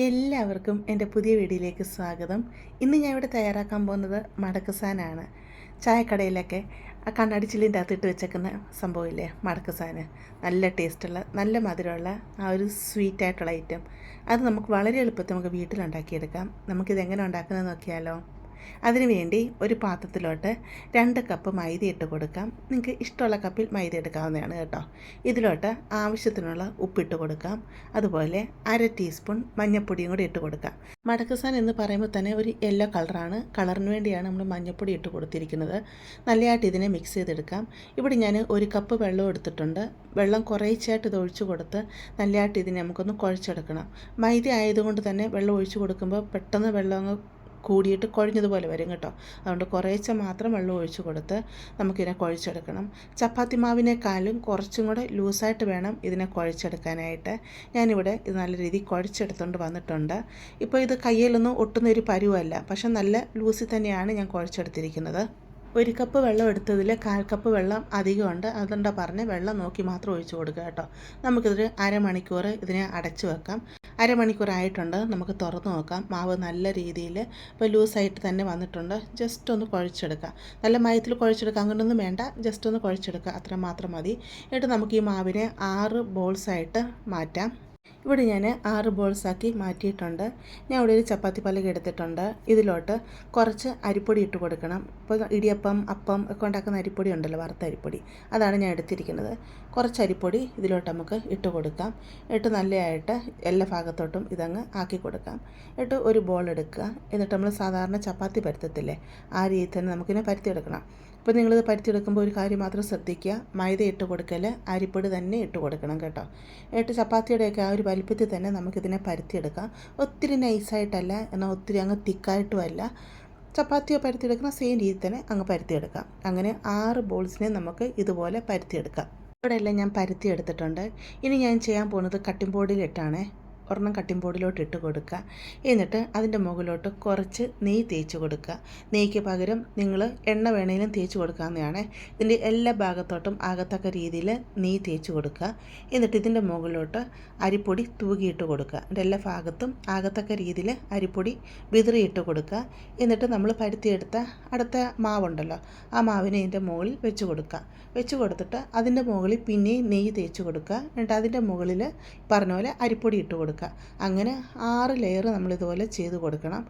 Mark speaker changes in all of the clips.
Speaker 1: എല്ലാവർക്കും എന്റെ പുതിയ വീഡിയോയിലേക്ക് സ്വാഗതം. ഇന്ന് ഞാൻ ഇവിടെ തയ്യാറാക്കാൻ പോകുന്നത് മടക്കസാനാണ്. ചായക്കടയിലൊക്കെ ആ കണ്ണടിച്ചിലിന്റെ അകത്തിട്ട് വെച്ചേക്കുന്ന സംഭവമില്ലേ മടക്കസാന്? നല്ല ടേസ്റ്റുള്ള നല്ല മധുരമുള്ള ആ ഒരു സ്വീറ്റായിട്ടുള്ള ഐറ്റം. അത് നമുക്ക് വളരെ എളുപ്പത്തിൽ നമുക്ക് വീട്ടിലുണ്ടാക്കിയെടുക്കാം. നമുക്കിത് എങ്ങനെ ഉണ്ടാക്കുന്നത് നോക്കിയാലോ? അതിനുവേണ്ടി ഒരു പാത്രത്തിലോട്ട് രണ്ട് കപ്പ് മൈദ ഇട്ട് കൊടുക്കാം. നിങ്ങൾക്ക് ഇഷ്ടമുള്ള കപ്പിൽ മൈദ എടുക്കാവുന്നതാണ് കേട്ടോ. ഇതിലോട്ട് ആവശ്യത്തിനുള്ള ഉപ്പിട്ട് കൊടുക്കാം. അതുപോലെ അര ടീസ്പൂൺ മഞ്ഞൾപ്പൊടിയും കൂടി ഇട്ട് കൊടുക്കാം. മടക്കസാൻ എന്ന് പറയുമ്പോൾ തന്നെ ഒരു യെല്ലോ കളറാണ് കളറിന് വേണ്ടിയാണ് നമ്മൾ മഞ്ഞൾപ്പൊടി ഇട്ട് കൊടുത്തിരിക്കുന്നത്. നല്ലതായിട്ട് ഇതിനെ മിക്സ് ചെയ്തെടുക്കാം. ഇവിടെ ഞാൻ ഒരു കപ്പ് വെള്ളം എടുത്തിട്ടുണ്ട്. വെള്ളം കുറേച്ചായിട്ട് ഇത് ഒഴിച്ചു കൊടുത്ത് നല്ലതായിട്ട് ഇതിനെ നമുക്കൊന്ന് കുഴച്ചെടുക്കണം. മൈദ ആയതുകൊണ്ട് തന്നെ വെള്ളം ഒഴിച്ചു കൊടുക്കുമ്പോൾ പെട്ടെന്ന് വെള്ളം അങ്ങ് കൂടിയിട്ട് കുഴഞ്ഞതുപോലെ വരും കേട്ടോ. അതുകൊണ്ട് കുറേശ്ശെ മാത്രം വെള്ളം ഒഴിച്ച് കൊടുത്ത് നമുക്കിതിനെ കുഴച്ചെടുക്കണം. ചപ്പാത്തി മാവിനേക്കാളും കുറച്ചും കൂടെ ലൂസായിട്ട് വേണം ഇതിനെ കുഴച്ചെടുക്കാനായിട്ട്. ഞാനിവിടെ ഇത് നല്ല രീതിയിൽ കുഴച്ചെടുത്തുകൊണ്ട് വന്നിട്ടുണ്ട്. ഇപ്പോൾ ഇത് കയ്യിലൊന്നും ഒട്ടുന്ന ഒരു പരുവല്ല. പക്ഷെ നല്ല ലൂസിൽ തന്നെയാണ് ഞാൻ കുഴച്ചെടുത്തിരിക്കുന്നത്. ഒരു കപ്പ് വെള്ളം എടുത്തതിൽ കാൽ കപ്പ് വെള്ളം അധികമുണ്ട്. അതുകൊണ്ടാ പറഞ്ഞ് വെള്ളം നോക്കി മാത്രം ഒഴിച്ചു കൊടുക്കുക കേട്ടോ. നമുക്കിതൊരു അരമണിക്കൂർ ഇതിനെ അടച്ചു വെക്കാം. അരമണിക്കൂറായിട്ടുണ്ട് നമുക്ക് തുറന്നു നോക്കാം. മാവ് നല്ല രീതിയിൽ ഇപ്പോൾ ലൂസായിട്ട് തന്നെ വന്നിട്ടുണ്ട്. ജസ്റ്റ് ഒന്ന് കുഴച്ചെടുക്കാം. നല്ല മയത്തിൽ കുഴച്ചെടുക്കാം അങ്ങനെയൊന്നും വേണ്ട. ജസ്റ്റ് ഒന്ന് കുഴച്ചെടുക്കുക. അത്ര മാത്രം മതി. എന്നിട്ട് നമുക്ക് ഈ മാവിനെ ആറ് ബോൾസായിട്ട് മാറ്റാം. ഇവിടെ ഞാൻ ആറ് ബോൾസാക്കി മാറ്റിയിട്ടുണ്ട്. ഞാൻ ഇവിടെ ഒരു ചപ്പാത്തി പലക എടുത്തിട്ടുണ്ട്. ഇതിലോട്ട് കുറച്ച് അരിപ്പൊടി ഇട്ട് കൊടുക്കണം. ഇപ്പോൾ ഇടിയപ്പം അപ്പം ഒക്കെ ഉണ്ടാക്കുന്ന അരിപ്പൊടി ഉണ്ടല്ലോ വറുത്ത അരിപ്പൊടി. അതാണ് ഞാൻ എടുത്തിരിക്കുന്നത്. കുറച്ച് അരിപ്പൊടി ഇതിലോട്ട് നമുക്ക് ഇട്ട് കൊടുക്കാം. ഇട്ട് നല്ലതായിട്ട് എല്ലാ ഭാഗത്തോട്ടും ഇതങ്ങ് ആക്കി കൊടുക്കാം. ഇട്ട് ഒരു ബോൾ എടുക്കുക. എന്നിട്ട് നമ്മൾ സാധാരണ ചപ്പാത്തി പരുത്തത്തില്ലേ ആ രീതിയിൽ തന്നെ നമുക്കിനെ പരത്തിയെടുക്കണം. ഇപ്പോൾ നിങ്ങളിത് പരുത്തിയെടുക്കുമ്പോൾ ഒരു കാര്യം മാത്രം ശ്രദ്ധിക്കുക. മൈദ ഇട്ട് കൊടുക്കൽ അരിപ്പൊടി തന്നെ ഇട്ട് കൊടുക്കണം കേട്ടോ. എന്നിട്ട് ചപ്പാത്തിയുടെയൊക്കെ ആ ഒരു വലിപ്പത്തിൽ തന്നെ നമുക്കിതിനെ പരുത്തിയെടുക്കാം. ഒത്തിരി നൈസായിട്ടല്ല എന്നാൽ ഒത്തിരി അങ്ങ് തിക്കായിട്ടുമല്ല. ചപ്പാത്തിയോ പരുത്തിയെടുക്കുന്ന സെയിം രീതിയിൽ തന്നെ അങ്ങ് പരുത്തിയെടുക്കാം. അങ്ങനെ ആറ് ബോൾസിനെ നമുക്ക് ഇതുപോലെ പരുത്തിയെടുക്കാം. ഇവിടെയെല്ലാം ഞാൻ പരുത്തി എടുത്തിട്ടുണ്ട് ഇനി ഞാൻ ചെയ്യാൻ പോകുന്നത് കട്ടിംഗ് ബോർഡിലിട്ടാണ്. ഒരെണ്ണം കട്ടിംഗ് ബോർഡിലോട്ട് ഇട്ട് കൊടുക്കുക. എന്നിട്ട് അതിന്റെ മുകളിലോട്ട് കുറച്ച് നെയ്യ് തേച്ച് കൊടുക്കുക. നെയ്ക്ക് പകരം നിങ്ങൾ എണ്ണ വേണേലും തേച്ച് കൊടുക്കാവുന്നതാണ്. ഇതിന്റെ എല്ലാ ഭാഗത്തോട്ടും ആകത്തക്ക രീതിയിൽ നെയ്യ് തേച്ച് കൊടുക്കുക. എന്നിട്ട് ഇതിന്റെ മുകളിലോട്ട് അരിപ്പൊടി തൂകിയിട്ട് കൊടുക്കുക. അതിന്റെ എല്ലാ ഭാഗത്തും ആകത്തക്ക രീതിയിൽ അരിപ്പൊടി വിതറിയിട്ട് കൊടുക്കുക. എന്നിട്ട് നമ്മൾ പരുത്തിയെടുത്ത അടുത്ത മാവുണ്ടല്ലോ ആ മാവിനെ ഇതിന്റെ മുകളിൽ വെച്ച് കൊടുക്കുക. വെച്ച് കൊടുത്തിട്ട് അതിന്റെ മുകളിൽ പിന്നെയും നെയ്യ് തേച്ച് കൊടുക്കുക. എന്നിട്ട് അതിന്റെ മുകളിൽ പറഞ്ഞ പോലെ അരിപ്പൊടി ഇട്ട് കൊടുക്കുക. അങ്ങനെ ആറ് ലെയർ നമ്മളിതുപോലെ ചെയ്ത് കൊടുക്കണം.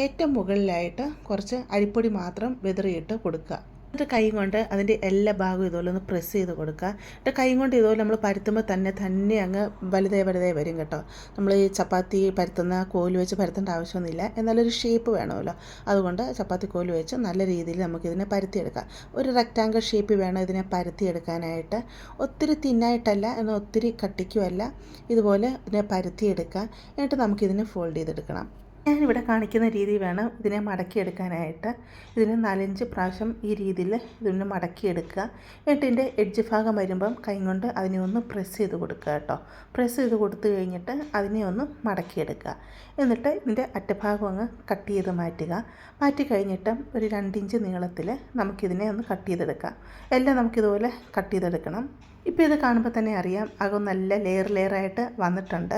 Speaker 1: ഏറ്റവും മുകളിലായിട്ട് കുറച്ച് അരിപ്പൊടി മാത്രം വിതറിയിട്ട് കൊടുക്കുക. എന്നിട്ട് കൈ കൊണ്ട് അതിന്റെ എല്ലാ ഭാഗവും ഇതുപോലെ ഒന്ന് പ്രസ് ചെയ്ത് കൊടുക്കുക. എന്നിട്ട് കൈ കൊണ്ട് ഇതുപോലെ നമ്മൾ പരത്തുമ്പോൾ തന്നെ തന്നെ അങ്ങ് വലുതേ വലുതേ വരും കേട്ടോ. നമ്മൾ ഈ ചപ്പാത്തി പരത്തുന്ന കോൽ വെച്ച് പരത്തേണ്ട ആവശ്യമൊന്നുമില്ല. എന്നാലൊരു ഷേപ്പ് വേണമല്ലോ. അതുകൊണ്ട് ചപ്പാത്തി കോൽ വെച്ച് നല്ല രീതിയിൽ നമുക്കിതിനെ പരത്തിയെടുക്കാം. ഒരു റെക്റ്റാങ്കിൾ ഷേപ്പ് വേണം ഇതിനെ പരത്തിയെടുക്കാനായിട്ട്. ഒത്തിരി തിന്നായിട്ടല്ല എന്നാൽ ഒത്തിരി കട്ടിക്കുമല്ല. ഇതുപോലെ ഇതിനെ പരത്തിയെടുക്കുക. എന്നിട്ട് നമുക്കിതിനെ ഫോൾഡ് ചെയ്തെടുക്കണം. ഞാനിവിടെ കാണിക്കുന്ന രീതി വേണം ഇതിനെ മടക്കിയെടുക്കാനായിട്ട്. ഇതിന് നാലഞ്ച് പ്രാവശ്യം ഈ രീതിയിൽ ഇതിനെ മടക്കിയെടുക്കുക. എന്നിട്ട് ഇതിന്റെ എഡ്ജ് ഭാഗം വരുമ്പം കൈ കൊണ്ട് അതിനെ ഒന്ന് പ്രസ് ചെയ്ത് കൊടുക്കുക കേട്ടോ. പ്രസ് ചെയ്ത് കൊടുത്തു കഴിഞ്ഞിട്ട് അതിനെ ഒന്ന് മടക്കിയെടുക്കുക. എന്നിട്ട് ഇതിന്റെ അറ്റഭാഗം അങ്ങ് കട്ട് ചെയ്ത് മാറ്റുക. മാറ്റി കഴിഞ്ഞിട്ട് ഒരു രണ്ടിഞ്ച് നീളത്തിൽ നമുക്കിതിനെ ഒന്ന് കട്ട് ചെയ്തെടുക്കാം. എല്ലാം നമുക്കിതുപോലെ കട്ട് ചെയ്തെടുക്കണം. ഇപ്പോൾ ഇത് കാണുമ്പോൾ തന്നെ അറിയാം അകം നല്ല ലെയർ ലെയറായിട്ട് വന്നിട്ടുണ്ട്.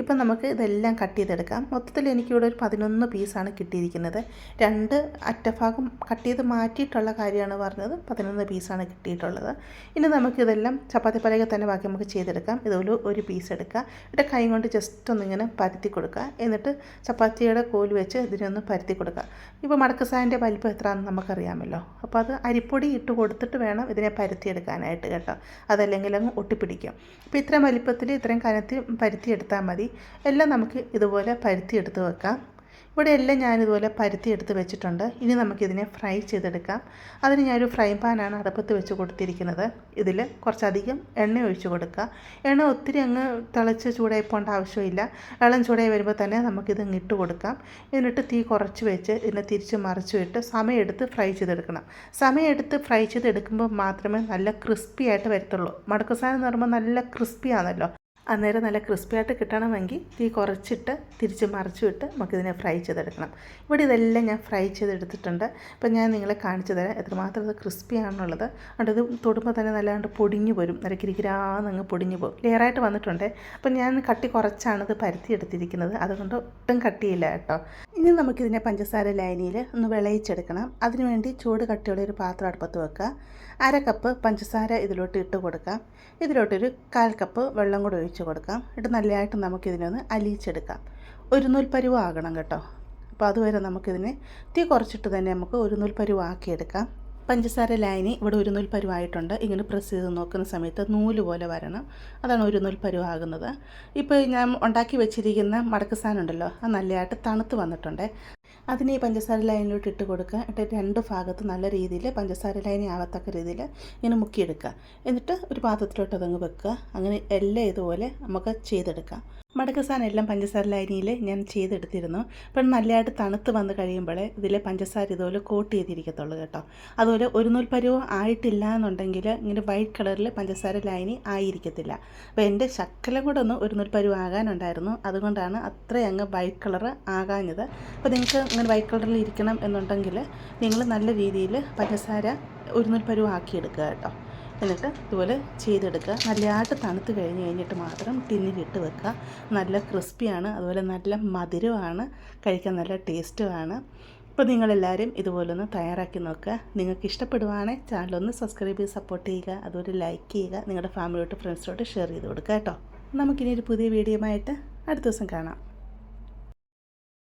Speaker 1: ഇപ്പം നമുക്ക് ഇതെല്ലാം കട്ട് ചെയ്തെടുക്കാം. മൊത്തത്തിൽ എനിക്കിവിടെ ഒരു പതിനൊന്ന് പീസാണ് കിട്ടിയിരിക്കുന്നത്. രണ്ട് അറ്റഭാഗം കട്ട് ചെയ്ത് മാറ്റിയിട്ടുള്ള കാര്യമാണ് പറഞ്ഞത്. പതിനൊന്ന് പീസാണ് കിട്ടിയിട്ടുള്ളത്. ഇനി നമുക്കിതെല്ലാം ചപ്പാത്തി പലക തന്നെ ബാക്കി നമുക്ക് ചെയ്തെടുക്കാം. ഇതുപോലെ ഒരു പീസ് എടുക്കുക എന്നിട്ട് കൈ കൊണ്ട് ജസ്റ്റ് ഒന്നിങ്ങനെ പരത്തി കൊടുക്കുക. എന്നിട്ട് ചപ്പാത്തിയുടെ കോൽ വെച്ച് ഇതിനൊന്ന് പരത്തി കൊടുക്കുക. ഇപ്പോൾ മടക്കസായന്റെ വലിപ്പം എത്രയാണെന്ന് നമുക്കറിയാമല്ലോ. അപ്പോൾ അത് അരിപ്പൊടി ഇട്ട് കൊടുത്തിട്ട് വേണം ഇതിനെ പരത്തിയെടുക്കാനായിട്ട് കേട്ടോ. അതല്ലെങ്കിൽ അങ്ങ് ഒട്ടിപ്പിടിക്കും. അപ്പോൾ ഇത്രയും വലിപ്പത്തിൽ ഇത്രയും കനത്തിൽ പരുത്തിയെടുത്താൽ മതി. എല്ലാം നമുക്ക് ഇതുപോലെ പരുത്തിയെടുത്ത് വെക്കാം. ഇവിടെ എല്ലാം ഞാനിതുപോലെ പരുത്തി എടുത്ത് വെച്ചിട്ടുണ്ട്. ഇനി നമുക്കിതിനെ ഫ്രൈ ചെയ്തെടുക്കാം. അതിന് ഞാനൊരു ഫ്രൈ പാനാണ് അടുപ്പത്ത് വെച്ച് കൊടുത്തിരിക്കുന്നത്. ഇതിൽ കുറച്ചധികം എണ്ണ ഒഴിച്ച് കൊടുക്കുക. എണ്ണ ഒത്തിരി അങ്ങ് തിളച്ച് ചൂടായി പോകേണ്ട ആവശ്യമില്ല. വെള്ളം ചൂടായി വരുമ്പോൾ തന്നെ നമുക്കിത് ഇട്ട് കൊടുക്കാം. എന്നിട്ട് തീ കുറച്ച് വെച്ച് ഇതിനെ തിരിച്ച് മറിച്ച് വിട്ട് സമയമെടുത്ത് ഫ്രൈ ചെയ്തെടുക്കണം. സമയമെടുത്ത് ഫ്രൈ ചെയ്തെടുക്കുമ്പോൾ മാത്രമേ നല്ല ക്രിസ്പി ആയിട്ട് വരത്തുള്ളൂ. മടക്കസാനം എന്ന് പറയുമ്പോൾ നല്ല ക്രിസ്പി ആണല്ലോ അന്നേരം നല്ല ക്രിസ്പി ആയിട്ട് കിട്ടണമെങ്കിൽ തീ കുറച്ചിട്ട് തിരിച്ച് മറിച്ചിട്ട് നമുക്കിതിനെ ഫ്രൈ ചെയ്തെടുക്കണം. ഇവിടെ ഇതെല്ലാം ഞാൻ ഫ്രൈ ചെയ്തെടുത്തിട്ടുണ്ട്. ഇപ്പം ഞാൻ നിങ്ങളെ കാണിച്ചു തരാം. എത്രമാത്രം ഇത് ക്രിസ്പി ആണെന്നുള്ളത് അതുകൊണ്ട് ഇത് തൊടുമ്പോൾ തന്നെ നല്ലാണ്ട് പൊടിഞ്ഞു വരും കിരികിരാന്നങ്ങ് പൊടിഞ്ഞു പോകും ലെയറായിട്ട് വന്നിട്ടുണ്ട്. അപ്പോൾ ഞാൻ കട്ടി കുറച്ചാണ് ഇത് പരത്തിയെടുത്തിരിക്കുന്നത്. അതുകൊണ്ട് ഒട്ടും കട്ടിയില്ല കേട്ടോ. ഇനി നമുക്കിതിനെ പഞ്ചസാര ലൈനിയിൽ ഒന്ന് വിളയിച്ചെടുക്കണം. അതിനുവേണ്ടി ചൂട് കട്ടിയുള്ള ഒരു പാത്രം അടുപ്പത്ത് വെക്കുക. അര കപ്പ് പഞ്ചസാര ഇതിലോട്ട് ഇട്ട് കൊടുക്കാം ഇതിലോട്ടൊരു കാൽ കപ്പ് വെള്ളം കൂടെ ഒഴിച്ച് കൊടുക്കാം. എന്നിട്ട് നല്ലതായിട്ട് നമുക്കിതിനൊന്ന് അലിയിച്ചെടുക്കാം. ഒരു നൂൽ ആകണം കേട്ടോ. അപ്പോൾ അതുവരെ നമുക്കിതിനെ തീ കുറച്ചിട്ട് തന്നെ നമുക്ക് ഒരു നൂൽ പരുവാക്കിയെടുക്കാം പഞ്ചസാര ലൈനി ഇവിടെ ഒരു നൂൽ പരുവായിട്ടുണ്ട് ഇങ്ങനെ പ്രസ് ചെയ്ത് നോക്കുന്ന സമയത്ത് നൂൽ പോലെ വരണം. അതാണ് ഒരു നൂൽ പരുവാകുന്നത് ഇപ്പോൾ ഞാൻ ഉണ്ടാക്കി വെച്ചിരിക്കുന്ന മടക്ക് സാധനം ഉണ്ടല്ലോ അത് നല്ലതായിട്ട് തണുത്ത് വന്നിട്ടുണ്ട്. അതിന് ഈ പഞ്ചസാര ലൈനിലോട്ട് ഇട്ട് കൊടുക്കുക. എന്നിട്ട് രണ്ട് ഭാഗത്ത് നല്ല രീതിയിൽ പഞ്ചസാര ലൈനി ആവത്തക്ക രീതിയിൽ ഇങ്ങനെ മുക്കിയെടുക്കുക. എന്നിട്ട് ഒരു പാത്രത്തിലോട്ട് അതങ്ങ് വെക്കുക. അങ്ങനെ എല്ലാം ഇതുപോലെ നമുക്ക് ചെയ്തെടുക്കാം. മടക്ക സാധനം എല്ലാം പഞ്ചസാര ലൈനിയിൽ ഞാൻ ചെയ്തെടുത്തിരുന്നു. അപ്പം നല്ലതായിട്ട് തണുത്ത് വന്ന് കഴിയുമ്പോൾ ഇതിൽ പഞ്ചസാര ഇതുപോലെ കോട്ട് ചെയ്തിരിക്കത്തുള്ളൂ കേട്ടോ. അതുപോലെ ഒരു നൂൽ ആയിട്ടില്ല എന്നുണ്ടെങ്കിൽ ഇങ്ങനെ വൈറ്റ് കളറിൽ പഞ്ചസാര ലൈനി ആയിരിക്കത്തില്ല. അപ്പോൾ എന്റെ ശക്കലം കൂടെ ഒന്ന് ഒരു നൂൽ ആകാനുണ്ടായിരുന്നു. അതുകൊണ്ടാണ് അത്രയും അങ്ങ് വൈറ്റ് കളർ ആകാഞ്ഞത്. അപ്പോൾ നിങ്ങൾക്ക് ഇങ്ങനെ വൈറ്റ് കളറിൽ ഇരിക്കണം എന്നുണ്ടെങ്കിൽ നിങ്ങൾ നല്ല രീതിയിൽ പഞ്ചസാര ഒരു നൂൽ പരുവം ആക്കിയെടുക്കുക കേട്ടോ. എന്നിട്ട് ഇതുപോലെ ചെയ്തെടുക്കുക. നല്ലതായിട്ട് തണുത്ത് കഴിഞ്ഞ് കഴിഞ്ഞിട്ട് മാത്രം ടിന്നിലിട്ട് വെക്കുക. നല്ല ക്രിസ്പിയാണ് അതുപോലെ നല്ല മധുരമാണ്. കഴിക്കാൻ നല്ല ടേസ്റ്റുമാണ് അപ്പോൾ നിങ്ങളെല്ലാവരും ഇതുപോലൊന്ന് തയ്യാറാക്കി നോക്കുക. നിങ്ങൾക്ക് ഇഷ്ടപ്പെടുവാണെങ്കിൽ ചാനലൊന്ന് സബ്സ്ക്രൈബ് ചെയ്ത് സപ്പോർട്ട് ചെയ്യുക. അതുപോലെ ലൈക്ക് ചെയ്യുക. നിങ്ങളുടെ ഫാമിലിയോട്ട് ഫ്രണ്ട്സിലോട്ട് ഷെയർ ചെയ്ത് കൊടുക്കുക കേട്ടോ. നമുക്കിനി ഒരു പുതിയ വീഡിയോ ആയിട്ട് അടുത്ത ദിവസം കാണാം.